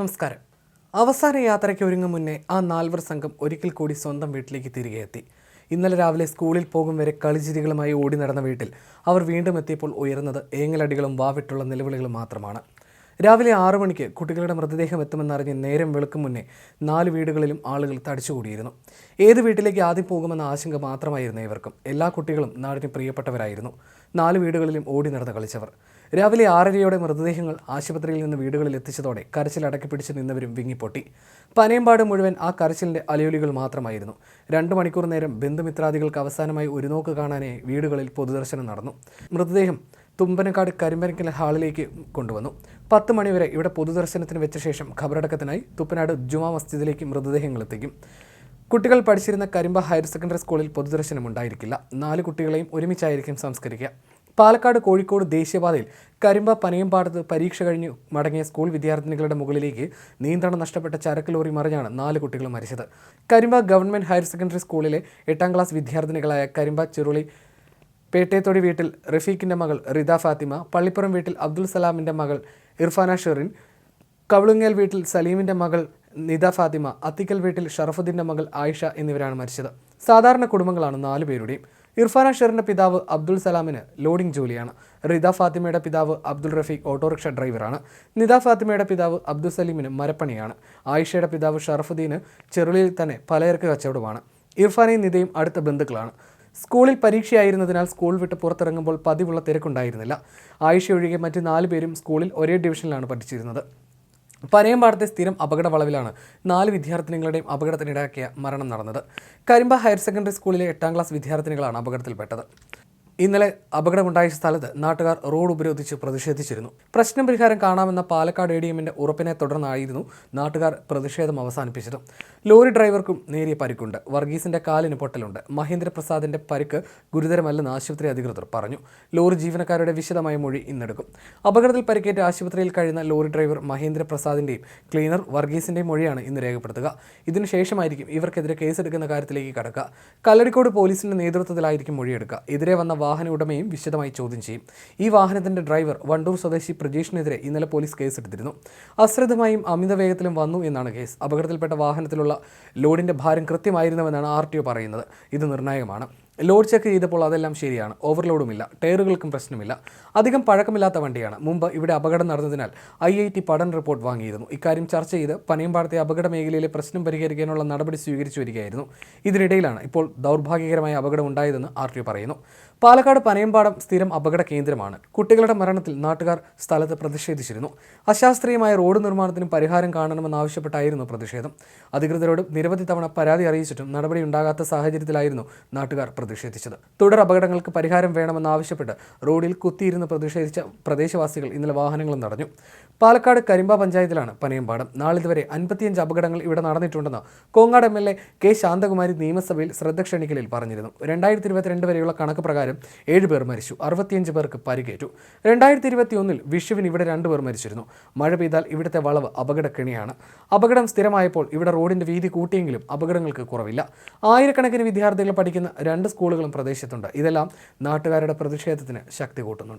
നമസ്കാരം. അവസാന യാത്രയ്ക്ക് ഒരുങ്ങും മുന്നേ ആ നാൽവർ സംഘം ഒരിക്കൽ കൂടി സ്വന്തം വീട്ടിലേക്ക് തിരികെ എത്തി. ഇന്നലെ രാവിലെ സ്കൂളിൽ പോകും വരെ കളിചിരികളുമായി ഓടി നടന്ന വീട്ടിൽ അവർ വീണ്ടും എത്തിയപ്പോൾ ഉയർന്നത് ഏങ്ങലടികളും വാവിട്ടുള്ള നിലവിളികളും മാത്രമാണ്. രാവിലെ ആറു മണിക്ക് കുട്ടികളുടെ മൃതദേഹം എത്തുമെന്നറിഞ്ഞ് നേരം വെളുക്കും മുന്നേ നാല് വീടുകളിലും ആളുകൾ തടിച്ചുകൂടിയിരുന്നു. ഏത് വീട്ടിലേക്ക് ആദ്യം പോകുമെന്ന ആശങ്ക മാത്രമായിരുന്നു ഇവർക്കും എല്ലാ കുട്ടികളും നാടിന് പ്രിയപ്പെട്ടവരായിരുന്നു. നാല് വീടുകളിലും ഓടി നടന്ന് കളിച്ചവർ. രാവിലെ ആറരയോടെ മൃതദേഹങ്ങൾ ആശുപത്രിയിൽ നിന്ന് വീടുകളിൽ എത്തിച്ചതോടെ കരച്ചിൽ അടക്കി പിടിച്ച് നിന്നവരും വിങ്ങിപ്പൊട്ടി. പനയമ്പാട് മുഴുവൻ ആ കരച്ചിലിന്റെ അലയൊലികൾ മാത്രമായിരുന്നു. രണ്ട് മണിക്കൂർ നേരം ബന്ധുമിത്രാദികൾക്ക് അവസാനമായി ഒരു നോക്ക് കാണാനേ വീടുകളിൽ പൊതുദർശനം നടന്നു. മൃതദേഹം തുമ്പനക്കാട് കരിമ്പനക്കൽ ഹാളിലേക്ക് കൊണ്ടുവന്നു. പത്ത് മണിവരെ ഇവിടെ പൊതുദർശനത്തിന് വെച്ച ശേഷം ഖബറടക്കത്തിനായി തുപ്പനാട് ജുമാ മസ്ജിദിലേക്ക് മൃതദേഹങ്ങൾ എത്തിക്കും. കുട്ടികൾ പഠിച്ചിരുന്ന കരിമ്പ ഹയർ സെക്കൻഡറി സ്കൂളിൽ പൊതുദർശനം ഉണ്ടായിരിക്കില്ല നാല് കുട്ടികളെയും ഒരുമിച്ചായിരിക്കും സംസ്കരിക്കുക. പാലക്കാട് കോഴിക്കോട് ദേശീയപാതയിൽ കരിമ്പ പനയമ്പാടത്ത് പരീക്ഷ കഴിഞ്ഞ് മടങ്ങിയ സ്കൂൾ വിദ്യാർത്ഥിനികളുടെ മുകളിലേക്ക് നിയന്ത്രണം നഷ്ടപ്പെട്ട ചരക്ക് ലോറി മറിഞ്ഞാണ് നാല് കുട്ടികൾ മരിച്ചത്. കരിമ്പ ഗവൺമെന്റ് ഹയർ സെക്കൻഡറി സ്കൂളിലെ എട്ടാം ക്ലാസ് വിദ്യാർത്ഥിനികളായ കരിമ്പ ചെറുളി പേട്ടേത്തൊടി വീട്ടിൽ റഫീഖിന്റെ മകൾ റിദ ഫാത്തിമ പള്ളിപ്പുറം വീട്ടിൽ അബ്ദുൽ സലാമിന്റെ മകൾ ഇർഫാന ഷെറിൻ കവളുങ്ങൽ വീട്ടിൽ സലീമിന്റെ മകൾ നിദ ഫാത്തിമ അത്തിക്കൽ വീട്ടിൽ ഷറഫുദ്ദീന്റെ മകൾ ആയിഷ എന്നിവരാണ് മരിച്ചത്. സാധാരണ കുടുംബങ്ങളാണ് നാലു പേരുടെയും ഇർഫാന അഷറിന്റെ പിതാവ് അബ്ദുൾ സലാമിന് ലോഡിംഗ് ജോലിയാണ്. റിദ ഫാത്തിമയുടെ പിതാവ് അബ്ദുൾ റഫീഖ് ഓട്ടോറിക്ഷ ഡ്രൈവറാണ്. നിദ ഫാത്തിമയുടെ പിതാവ് അബ്ദുൽ സലീമിന് മരപ്പണിയാണ്. ആയിഷയുടെ പിതാവ് ഷറഫുദ്ദീന് ചെറുളിയിൽ തന്നെ പലചരക്ക് കച്ചവടമാണ് ഇർഫാനെയും നിദയും അടുത്ത ബന്ധുക്കളാണ്. സ്കൂളിൽ പരീക്ഷയായിരുന്നതിനാൽ സ്കൂൾ വിട്ട് പുറത്തിറങ്ങുമ്പോൾ പതിവുള്ള തിരക്കുണ്ടായിരുന്നില്ല. ആയിഷ ഒഴികെ മറ്റ് നാല് പേരും സ്കൂളിൽ ഒരേ ഡിവിഷനിലാണ് പഠിച്ചിരുന്നത്. പനയമ്പാടത്തെ സ്ഥിരം അപകട വളവിലാണ് നാല് വിദ്യാർത്ഥിനികളുടെയും അപകടത്തിനിടയാക്കിയ മരണം നടന്നത്. കരിമ്പ ഹയർ സെക്കൻഡറി സ്കൂളിലെ എട്ടാം ക്ലാസ് വിദ്യാർത്ഥിനികളാണ് അപകടത്തിൽപ്പെട്ടത്. ഇന്നലെ അപകടമുണ്ടായ സ്ഥലത്ത് നാട്ടുകാർ റോഡ് ഉപരോധിച്ച് പ്രതിഷേധിച്ചിരുന്നു. പ്രശ്നം പരിഹാരം കാണാമെന്ന പാലക്കാട് എ ഡി എമ്മിന്റെ ഉറപ്പിനെ തുടർന്നായിരുന്നു നാട്ടുകാർ പ്രതിഷേധം അവസാനിപ്പിച്ചത്. ലോറി ഡ്രൈവർക്കും നേരിയ പരിക്കുണ്ട്. വർഗീസിന്റെ കാലിന് പൊട്ടലുണ്ട്. മഹേന്ദ്രപ്രസാദിന്റെ പരിക്ക് ഗുരുതരമല്ലെന്ന് ആശുപത്രി അധികൃതർ പറഞ്ഞു. ലോറി ജീവനക്കാരുടെ വിശദമായ മൊഴി ഇന്നെടുക്കും. അപകടത്തിൽ പരിക്കേറ്റ് ആശുപത്രിയിൽ കഴിയുന്ന ലോറി ഡ്രൈവർ മഹേന്ദ്രപ്രസാദിന്റെയും ക്ലീനർ വർഗീസിന്റെയും മൊഴിയാണ് ഇന്ന് രേഖപ്പെടുത്തുക. ഇതിനുശേഷമായിരിക്കും ഇവർക്കെതിരെ കേസെടുക്കുന്ന കാര്യത്തിലേക്ക് കടക്കുക. കല്ലടിക്കോട് പോലീസിന്റെ നേതൃത്വത്തിലായിരിക്കും മൊഴിയെടുക്കുക. എതിരെ വന്ന വാഹന ഉടമയും വിശദമായി ചോദ്യം ചെയ്യും. ഈ വാഹനത്തിന്റെ ഡ്രൈവർ വണ്ടൂർ സ്വദേശി പ്രജീഷിനെതിരെ ഇന്നലെ പോലീസ് കേസെടുത്തിരുന്നു. അശ്രദ്ധമായും അമിത വേഗത്തിലും വന്നു എന്നാണ് കേസ്. അപകടത്തിൽപ്പെട്ട വാഹനത്തിലുള്ള ലോഡിന്റെ ഭാരം കൃത്യമായിരുന്നുവെന്നാണ് ആർ പറയുന്നത്. ഇത് നിർണായകമാണ്. ലോഡ് ചെക്ക് ചെയ്തപ്പോൾ അതെല്ലാം ശരിയാണ്. ഓവർലോഡുമില്ല. ടയറുകൾക്കും പ്രശ്നമില്ല. അധികം പഴക്കമില്ലാത്ത വണ്ടിയാണ്. മുമ്പ് ഇവിടെ അപകടം നടന്നതിനാൽ ഐ ഐ ടി പഠന റിപ്പോർട്ട് വാങ്ങിയിരുന്നു. ഇക്കാര്യം ചർച്ച ചെയ്ത് പനയമ്പാടത്തെ അപകട മേഖലയിലെ പ്രശ്നം പരിഹരിക്കാനുള്ള നടപടി സ്വീകരിച്ചു വരികയായിരുന്നു. ഇതിനിടയിലാണ് ഇപ്പോൾ ദൗർഭാഗ്യകരമായ അപകടം ഉണ്ടായതെന്ന് ആർ ടി പറയുന്നു. പാലക്കാട് പനയമ്പാടം സ്ഥിരം അപകട കേന്ദ്രമാണ്. കുട്ടികളുടെ മരണത്തിൽ നാട്ടുകാർ സ്ഥലത്ത് പ്രതിഷേധിച്ചിരുന്നു. അശാസ്ത്രീയമായ റോഡ് നിർമ്മാണത്തിന് പരിഹാരം കാണണമെന്നാവശ്യപ്പെട്ടായിരുന്നു പ്രതിഷേധം. അധികൃതരോട് നിരവധി തവണ പരാതി അറിയിച്ചിട്ടും നടപടി ഉണ്ടാകാത്ത സാഹചര്യത്തിലായിരുന്നു നാട്ടുകാർ പ്രതിഷേധിച്ചത്. തുടർ അപകടങ്ങൾക്ക് പരിഹാരം വേണമെന്നാവശ്യപ്പെട്ട് റോഡിൽ കുത്തിയിരുന്ന് പ്രതിഷേധിച്ച പ്രദേശവാസികൾ ഇന്നലെ വാഹനങ്ങളും തടഞ്ഞു. പാലക്കാട് കരിമ്പ പഞ്ചായത്തിലാണ് പനയമ്പാടം നാളിതുവരെ അൻപത്തിയഞ്ച് അപകടങ്ങൾ ഇവിടെ നടന്നിട്ടുണ്ടെന്ന് Kongad M L A K Santhakumari നിയമസഭയിൽ ശ്രദ്ധ ക്ഷണിക്കലിൽ പറഞ്ഞിരുന്നു. രണ്ടായിരത്തി ഇരുപത്തിരണ്ട് വരെയുള്ള കണക്ക് പ്രകാരം ഏഴ് പേർ മരിച്ചു. അറുപത്തിയഞ്ച് പേർക്ക് പരിക്കേറ്റു. രണ്ടായിരത്തി ഇരുപത്തി ഒന്നിൽ വിഷുവിന് ഇവിടെ രണ്ടുപേർ മരിച്ചിരുന്നു. മഴ പെയ്താൽ ഇവിടുത്തെ വളവ് അപകടക്കെണിയാണ്. അപകടം സ്ഥിരമായപ്പോൾ ഇവിടെ റോഡിന്റെ വീതി കൂട്ടിയെങ്കിലും അപകടങ്ങൾക്ക് കുറവില്ല. ആയിരക്കണക്കിന് വിദ്യാർത്ഥികൾ പഠിക്കുന്ന രണ്ട് സ്കൂളുകളും പ്രദേശത്തുണ്ട്. ഇതെല്ലാം നാട്ടുകാരുടെ പ്രതിഷേധത്തിന് ശക്തി കൂട്ടുന്നുണ്ട്.